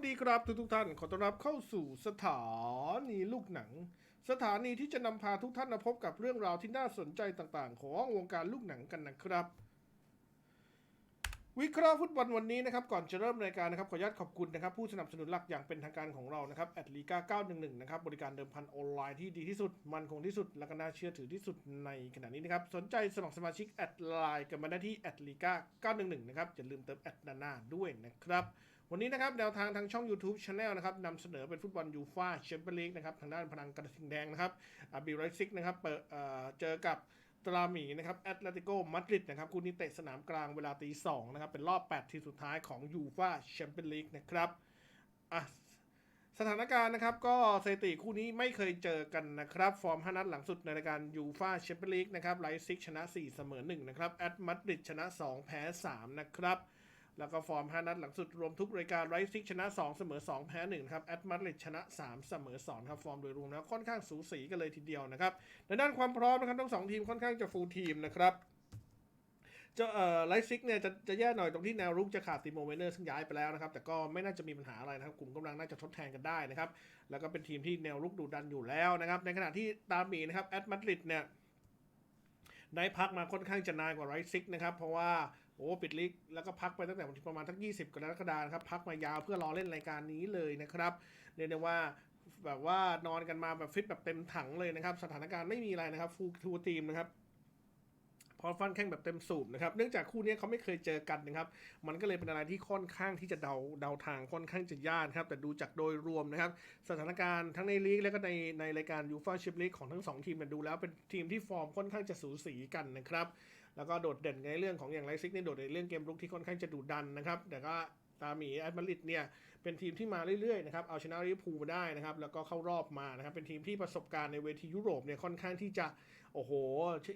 วัสดีครับทุกทุกท่าน ขอต้อนรับเข้าสู่สถานีลูกหนัง สถานีที่จะนำพาทุกท่านมาพบกับเรื่องราวที่น่าสนใจต่างๆ ของวงการลูกหนังกันนะครับ วิเคราะห์ฟุตบอลวันนี้นะครับ ก่อนจะเริ่มรายการนะครับ ขออนุญาตขอบคุณนะครับ ผู้สนับสนุนหลักอย่างเป็นทางการของเรานะครับแอดลีกา911 นะครับ บริการเดิมพันออนไลน์ที่ดีที่สุด มันคงที่สุด และก็น่าเชื่อถือที่สุดในขณะนี้นะครับ สนใจสมัครสมาชิกแอดไลน์กันมาได้ที่แอดลีกา911 นะครับ อย่าลืมเติมแอดด้านหน้าด้วยนะครับ วันนี้นะครับแนวทางทางช่อง YouTube Channel นะครับนำเสนอเป็นฟุตบอลยูฟ่าแชมเปี้ยนลีกนะครับทางด้านพลังกระทิงแดงนะครับอาบีไรซิกนะครับเปิดเจอกับตราหมีนะครับแอตเลติโกมาดริดนะครับคู่นี้เตะสนามกลางเวลาตีสองนะครับเป็นรอบ 8 ทีมสุดท้ายของยูฟ่าแชมเปี้ยนลีกนะครับอะสถานการณ์นะครับก็สถิติคู่นี้ไม่เคยเจอกันนะครับ ฟอร์ม 5 นัดหลังสุดในรายการยูฟ่าแชมเปี้ยนลีกนะครับไลซิกชนะ 4 เสมอ 1 นะครับแอตมาดริดชนะ 2 แพ้ 3 นะครับ แล้วก็ฟอร์ม 5 นัดหลังสุดรวมทุกรายการไรซิกชนะ 2 เสมอ 2 แพ้1ครับแอตมาดริดชนะ 3 เสมอ 2 ครับฟอร์มโดยรวมแล้วค่อนข้างสูสีกันเลยทีเดียวนะครับในด้านความพร้อมนะครับทั้งสองทีมค่อนข้างจะฟูลทีมนะครับจะเอ่อไลซิกเนี่ยจะจะแย่หน่อยตรงที่แนวรุกจะขาดติโมเวเนอร์ซึ่งย้ายไปแล้วนะครับ แต่ก็ไม่น่าจะมีปัญหาอะไรนะครับ กลุ่มกำลังน่าจะทดแทนกันได้นะครับ แล้วก็เป็นทีมที่แนวรุกดุดันอยู่แล้วนะครับ ในขณะที่ตามหมีนะครับแอตมาดริดเนี่ย ได้พักมาค่อนข้างจะนานกว่าไรซิกนะครับ เพราะว่าโอ้ปิดลิกแล้วก็พักไปตั้งแต่วันที่ประมาณทั้ง20 กรกฎาคมครับ พักมายาวเพื่อรอเล่นรายการนี้เลยนะครับเรียกได้ว่าแบบว่านอนกันมาแบบฟิตแบบเต็มถังเลยนะครับ สถานการณ์ไม่มีอะไรนะครับฟูลทูทีมนะครับ พอฟันแข่งแบบเต็มสูบนะครับเนื่องจากคู่นี้เขาไม่เคยเจอกันนะครับ มันก็เลยเป็นอะไรที่ค่อนข้างที่จะเดาเดาทางค่อนข้างจะยากนะครับ แต่ดูจากโดยรวมนะครับ สถานการณ์ทั้งในลีกและก็ในในรายการยูฟ่าแชมเปี้ยนลีกของทั้งสองทีมเนี่ยดูแล้วเป็นทีมที่ฟอร์มค่อนข้างจะสูสีกันนะครับแล้วก็โดดเด่นในเรื่องของอย่างไรซิกเนี่ยโดดเด่นในเรื่องเกมรุกที่ค่อนข้างจะดุดันนะครับแต่ก็ ตาหมีแอดมาริดเนี่ยเป็นทีมที่มาเรื่อยๆนะครับเอาชนะลิเวอร์พูลมาได้นะครับแล้วก็เข้ารอบมานะครับเป็นทีมที่ประสบการณ์ในเวทียุโรปเนี่ยค่อนข้างที่จะโอ้โห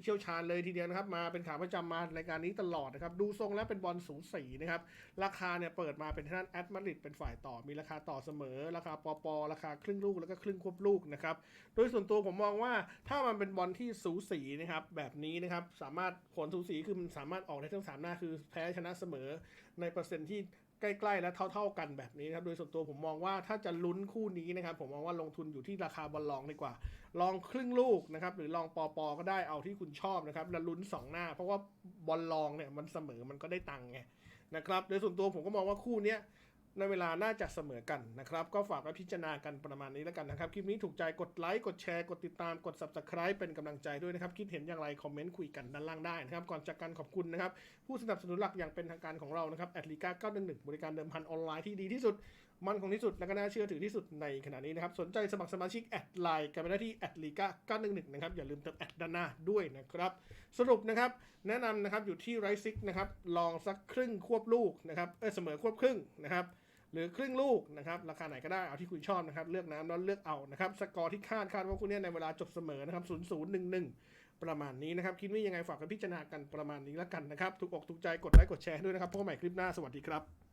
เชี่ยวชาญเลยทีเดียวนะครับมาเป็นขาประจำมารายการนี้ตลอดนะครับดูทรงแล้วเป็นบอลสูสีนะครับราคาเนี่ยเปิดมาเป็นทางด้านแอดมาริดเป็นฝ่ายต่อมีราคาต่อเสมอ ราคาปอปอราคาครึ่งลูกแล้วก็ครึ่งควบลูกนะครับโดยส่วนตัวผมมองว่าถ้ามันเป็นบอลที่สูสีนะครับแบบนี้นะครับสามารถผลสูสีคือมันสามารถออกได้ทั้งสามหน้าคือแพ้ชนะเสมอในเปอร์เซ็นต์ที่ ใกล้ๆและเท่า ๆกันแบบนี้นะครับ โดยส่วนตัวผมมองว่าถ้าจะลุ้นคู่นี้นะครับ ผมมองว่าลงทุนอยู่ที่ราคาบอลลองดีกว่า ลองครึ่งลูกนะครับ หรือลองปอปอก็ได้เอาที่คุณชอบนะครับ แล้วลุ้นสองหน้า เพราะว่าบอลลองเนี่ยมันเสมอมันก็ได้ตังค์ไงนะครับ โดยส่วนตัวผมก็มองว่าคู่เนี้ย ในเวลาน่าจะเสมอกันนะครับ ก็ฝากไว้พิจารณากันประมาณนี้แล้วกันนะครับ คลิปนี้ถูกใจกดไลค์กดแชร์กดติดตามกด subscribe เป็นกำลังใจด้วยนะครับ คิดเห็นอย่างไร คอมเมนต์คุยกันด้านล่างได้นะครับ ก่อนจากกันขอบคุณนะครับ ผู้สนับสนุนหลักอย่างเป็นทางการของเรานะครับแอดลีกา911 บริการเดิมพันออนไลน์ที่ดีที่สุด มันคงที่สุดและก็น่าเชื่อถือที่สุดในขณะนี้นะครับสนใจสมัครสมาชิกแอดไลน์กันไปได้ที่แอดลีกา911นะครับอย่าลืมเติมแอดด้านหน้าด้วยนะครับสรุปนะครับแนะนำนะครับอยู่ที่ไรซิกนะครับลองสักครึ่งควบลูกนะครับเออเสมอควบครึ่งนะครับ หรือครึ่งลูกนะครับราคาไหนก็ได้เอาที่คุณชอบนะครับเลือกน้ำแล้วเลือกเอานะครับสกอร์ที่คาดคาดว่าคุณเนี่ยในเวลาจบเสมอนะครับศูนย์ศูนย์หนึ่งหนึ่งประมาณนี้นะครับคิดว่ายังไงฝากกันพิจารณากันประมาณนี้แล้วกันนะครับถูกอกถูกใจกดไลค์กดแชร์ด้วยนะครับพบกันใหม่คลิปหน้าสวัสดีครับ